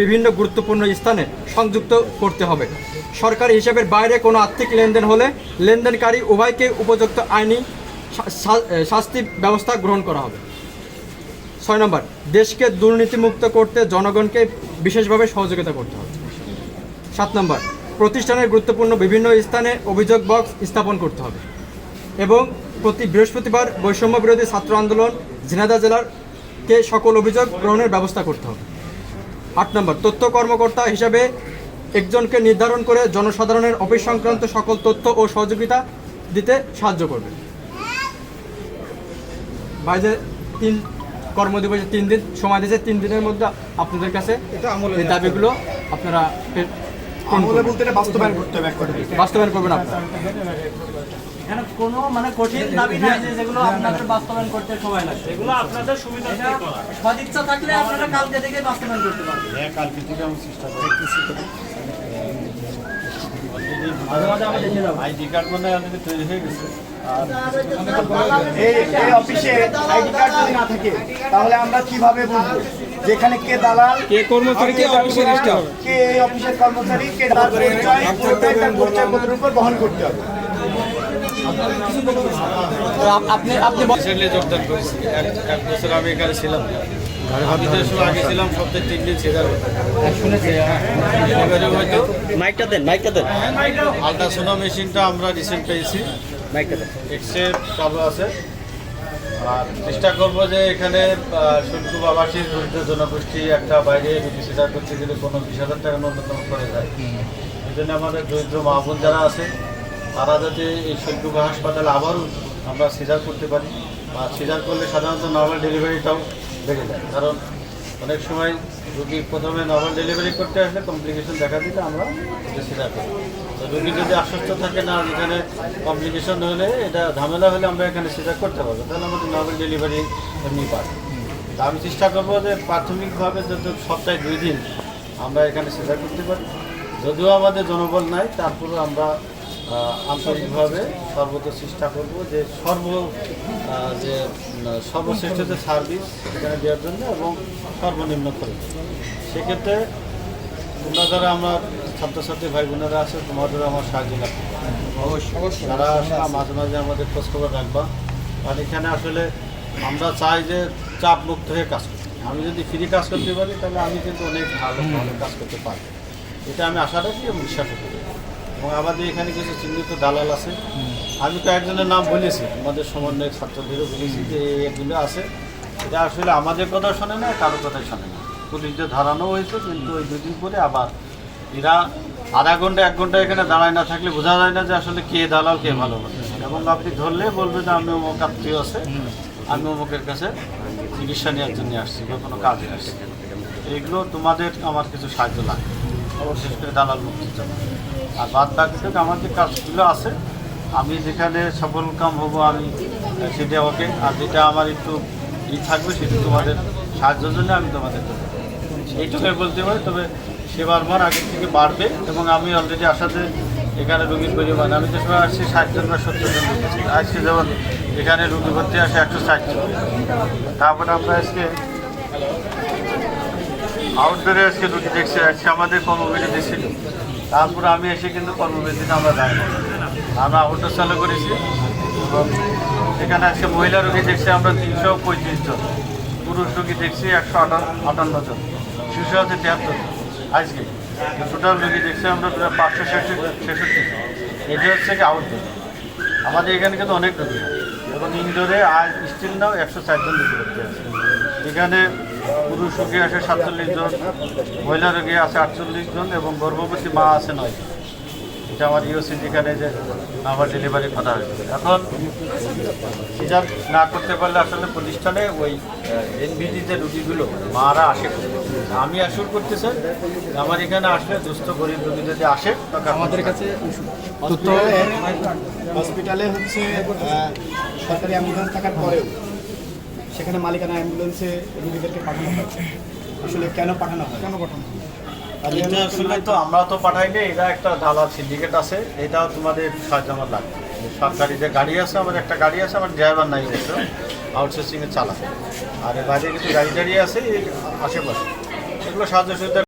বিভিন্ন গুরুত্বপূর্ণ স্থানে সংযুক্ত করতে হবে। সরকারি হিসাবের বাইরে কোনো আর্থিক লেনদেন হলে লেনদেনকারী উভয়কে উপযুক্ত আইনি শাস্তি ব্যবস্থা গ্রহণ করা হবে। ছয় নম্বর, দেশকে দুর্নীতিমুক্ত করতে জনগণকে বিশেষভাবে সহযোগিতা করতে হবে। সাত নম্বর, প্রতিষ্ঠানের গুরুত্বপূর্ণ বিভিন্ন স্থানে অভিযোগ বক্স স্থাপন করতে হবে এবং প্রতি বৃহস্পতিবার বৈষম্য বিরোধী ছাত্র আন্দোলন ঝিনাইদহ জেলারকে সকল অভিযোগ গ্রহণের ব্যবস্থা করতে হবে। আট নম্বর তথ্য কর্মকর্তা হিসাবে একজনকে নির্ধারণ করে জনসাধারণের অফিস সংক্রান্ত সকল তথ্য ও সহযোগিতা দিতে সাহায্য করবে। বাইরে তিন কর্মদিবসে তিন দিন সময় দিয়েছে তিন দিনের মধ্যে আপনাদের কাছে এই দাবিগুলো আপনারা করতে হবে বাস্তবায়ন করবেন আপনারা। এখানে কোনো মানে কঠিন দাবি নাই যে যেগুলো আপনাদের বাস্তবায়ন করতে সময় লাগবে। এগুলো আপনাদের সুবিধা সদিচ্ছা থাকলে আপনারা কালকে থেকে বাস্তবায়ন করতে পারবেন। কালকে থেকে আমি চেষ্টা আইডি কার্ড মানে অলরেডি তৈরি হয়ে গেছে। এই এই অফিসে আইডি কার্ড যদি না থাকে তাহলে আমরা কীভাবে বুঝব যেখানে কে দালাল কে কর্মচারী কে অফিসের স্টাফ কে এই অফিসের কর্মচারী কে পরিচয় উপর বহন করতে হবে। আপনি আপনি রিসেন্টলি যোগদান করেছি। এক এক বছর আমি এখানে ছিলাম। আমি তো সময় আগে ছিলাম সপ্তাহে তিন দিন ছিল এবারে হয়তো। মাইকটা দেন মাইকটা দেন। আলট্রাসোনো মেশিনটা আমরা রিসেন্ট পেয়েছি। মাইকটা দেন। এক্সরে চালু আছে। আর চেষ্টা করব যে এখানে শুল্ক বাবাসীর দরিদ্র জনগোষ্ঠী একটা বাইরে সিজার করতে গেলে কোনো বিশ হাজার টাকা ন্যূনতম করে যায় এই জন্য আমাদের দরিদ্র মা যারা আছে তারা যাতে এই শুল্ক হাসপাতালে আবারও আমরা সিজার করতে পারি। বা সিজার করলে সাধারণত নর্মাল ডেলিভারিটাও বেড়ে যায়। কারণ অনেক সময় রুগী প্রথমে নর্মাল ডেলিভারি করতে আসলে কমপ্লিকেশন দেখা দিলে আমরা এটা সিজার করি। তো রুগী যদি আশ্বস্ত থাকে না এখানে কমপ্লিকেশন হলে এটা ঝামেলা হলে আমরা এখানে সিজার করতে পারব। তাহলে আমাদের নর্মাল ডেলিভারি এমনি পাই তা আমি চেষ্টা করব যে প্রাথমিকভাবে যত সপ্তাহে দুই দিন আমরা এখানে সিজার করতে পারি। যদিও আমাদের জনবল নাই, তারপরেও আমরা আন্তরিকভাবে সর্বত চেষ্টা করব যে সর্ব যে সর্বশ্রেষ্ঠ যে সার্ভিস এখানে দেওয়ার জন্য এবং সর্বনিম্ন খরচ। সেক্ষেত্রে তোমরা যারা আমার ছাত্রছাত্রী ভাই বোনেরা আছে তোমাদেরও আমার সাহায্য লাগবে। তারা মাঝে মাঝে আমাদের খোঁজখবর রাখবা। আর এখানে আসলে আমরা চাই যে চাপ মুক্ত হয়ে কাজ করতে আমি যদি ফ্রি কাজ করতে পারি তাহলে আমি কিন্তু অনেক ভালো ভালো কাজ করতে পারি এটা আমি আশা রাখি এবং বিশ্বাস করি। এবং আমাদের এখানে কিছু চিহ্নিত দালাল আছে। আমি কয়েকজনের নাম বলেছি। আমাদের সমন্বয় ছাত্রদেরও বলেছি যে এগুলো আছে। এটা আসলে আমাদের কথা শোনে না, কারও কথাই শোনে না। পুলিশদের ধরানো হয়েছে, কিন্তু ওই দুদিন পরে আবার এরা আধা ঘণ্টা, এক ঘণ্টা এখানে দাঁড়ায় না থাকলে বোঝা যায় না যে আসলে কে দালাল, কে ভালো এবং আপনি ধরলে বলবে যে আমি অমুক আত্মীয় আছে, আমি অমুকের কাছে চিকিৎসা নেওয়ার জন্য আসছি বা কোনো কাজে আসছি। এইগুলো তোমাদের আমার কিছু সাহায্য লাগে বিশেষ করে দালাল মুক্তির জন্য আর বাদ বাকি আমার যে কাজগুলো আছে, আমি যেখানে সফল কাম হব আমি সেটা ওকে। আর যেটা আমার একটু ই থাকবে, সেটা তোমাদের সাহায্যের জন্য আমি তোমাদের দেবো। এইটুকুই বলতে পারি, তবে সেবার মান আগের থেকে বাড়বে এবং আমি অলরেডি আসাতে এখানে রুগীর পরিমাণ, আমি যে সময় আসছি ষাট জন বা সত্তর জন আজকে যেমন এখানে রুগী ভর্তি আসে একশো ষাট জন। তারপরে আমরা আজকে আউটডোরে আজকে রুগী দেখছি আজকে আমাদের কর্মবিরতি ছিল তারপরে আমি এসে কিন্তু কর্মবিরতিতে আমরা যাই আমরা আউটডোর চালু করেছি এবং এখানে আজকে মহিলা রোগী দেখছি আমরা তিনশো পঁয়ত্রিশ জন, পুরুষ রোগী দেখছি একশো আটান্ন জন, শিশু আছে তিয়াত্তর জন আজকে টোটাল রোগী দেখছি আমরা প্রায় পাঁচশো ছেষট্টি জন। হচ্ছে কি আউটডোর আমাদের এখানে কিন্তু অনেক রোগী এবং ইনডোরে আজ স্টিল নাও একশো চারজন রোগী এখানে পুরুষ রোগী আছে সাতচল্লিশ জন মহিলা রোগী আছে আটচল্লিশ জন এবং গর্ভবতী মা আছে নয়। এটা আমার ইউসি যেখানে যে আমার ডেলিভারি কথা হয়েছে। এখন সিজার না করতে পারলে আসলে প্রতিষ্ঠানে ওই এনভিডি যে রুগীগুলো মারা আসে। আমি অ্যাসুর করতে চাই আমার এখানে আসলে দুস্থ গরিব রুগী যদি আসে আমাদের কাছে হসপিটালে হচ্ছে সরকারি অ্যাম্বুলেন্স থাকার পরেও সেখানে মালিকানা অ্যাম্বুলেন্সে রোগীদেরকে পাঠানো হয় আসলে কেন পাঠানো হয় কেন পাঠানো হয় এটা আসলে তো আমরা তো পাঠাইনি এটা একটা ঢালা সিন্ডিকেট আছে এটাও তোমাদের সাহায্য আমার লাগবে। সরকারি যে গাড়ি আছে আমার একটা গাড়ি আছে আমার ড্রাইভার নাই অবশ্য আউটসোর্সিংয়ে চালা আর বাইরে কিছু গাড়ি টাড়ি আছে আশেপাশে। এগুলো সাহায্য সুবিধা